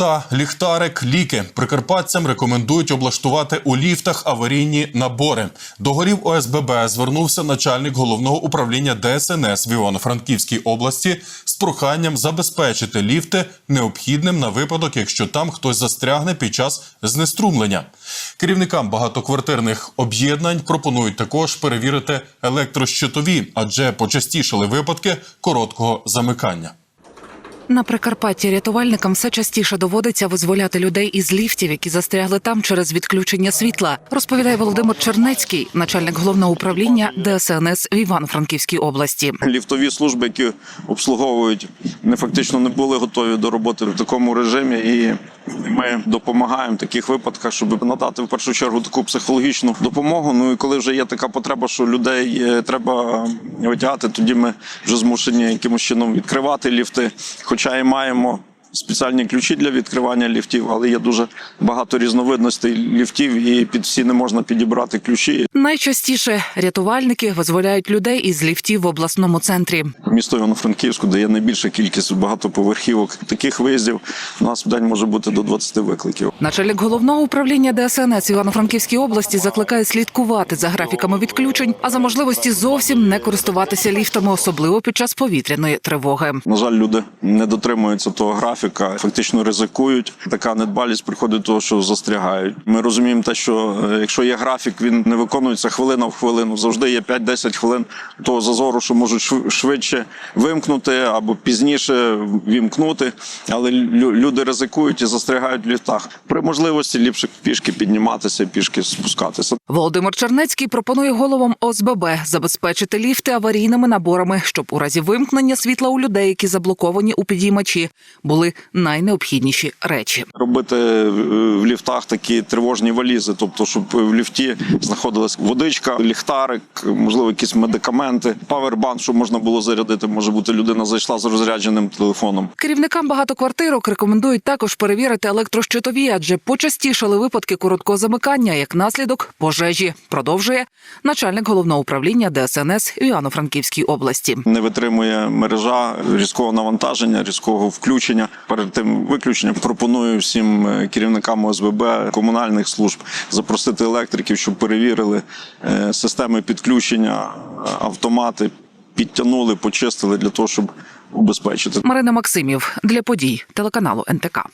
Вода, ліхтарик, ліки. Прикарпатцям рекомендують облаштувати у ліфтах аварійні набори. До горів ОСББ звернувся начальник головного управління ДСНС в Івано-Франківській області з проханням забезпечити ліфти необхідним на випадок, якщо там хтось застрягне під час знеструмлення. Керівникам багатоквартирних об'єднань пропонують також перевірити електрощитові, адже почастішали випадки короткого замикання. На Прикарпатті рятувальникам все частіше доводиться визволяти людей із ліфтів, які застрягли там через відключення світла, розповідає Володимир Чернецький, начальник головного управління ДСНС в Івано-Франківській області. ліфтові служби, які обслуговують, не фактично не були готові до роботи в такому режимі, і ми допомагаємо в таких випадках, щоб надати в першу чергу таку психологічну допомогу. Ну і коли вже є така потреба, що людей е, треба витягати, тоді ми вже змушені якимось чином відкривати ліфти. Хоча маємо. Спеціальні ключі для відкривання ліфтів, але є дуже багато різновидностей ліфтів, і під всі не можна підібрати ключі. Найчастіше рятувальники визволяють людей із ліфтів в обласному центрі. Місто Івано-Франківську, де є найбільша кількість багатоповерхівок. Таких виїздів у нас в день може бути до 20 викликів. Начальник головного управління ДСНС Івано-Франківській області закликає слідкувати за графіками відключень, а за можливості зовсім не користуватися ліфтами, особливо під час повітряної тривоги. На жаль, люди не дотримуються того графіка, фактично ризикують. Така недбалість приходить до того, що застрягають. Ми розуміємо те, що е, якщо є графік, він не виконується хвилина в хвилину. Завжди є 5-10 хвилин того зазору, що можуть швидше вимкнути або пізніше вімкнути. Але лю- люди ризикують і застрягають в ліфтах. При можливості ліпше пішки підніматися, пішки спускатися. Володимир Чернецький пропонує головам ОСББ забезпечити ліфти аварійними наборами, щоб у разі вимкнення світла у людей, які заблоковані у підіймачі, були найнеобхідніші речі. робити е, в ліфтах такі тривожні валізи, тобто, щоб в ліфті знаходилась водичка, ліхтарик, можливо, якісь медикаменти, павербанк, щоб можна було зарядити. Може бути, людина зайшла з розрядженим телефоном. Керівникам багатоквартирок рекомендують також перевірити електрощитові, адже почастішали випадки короткого замикання як наслідок пожежі. Продовжує начальник головного управління ДСНС в Івано-Франківській області. Не витримує мережа різкого навантаження, різкого включення. Перед тим виключенням пропоную всім е, керівникам ОСББ комунальних служб запросити електриків, щоб перевірили е, системи підключення, е, автомати, підтягнули, почистили для того, щоб убезпечити. Марина Максимів для подій телеканалу НТК.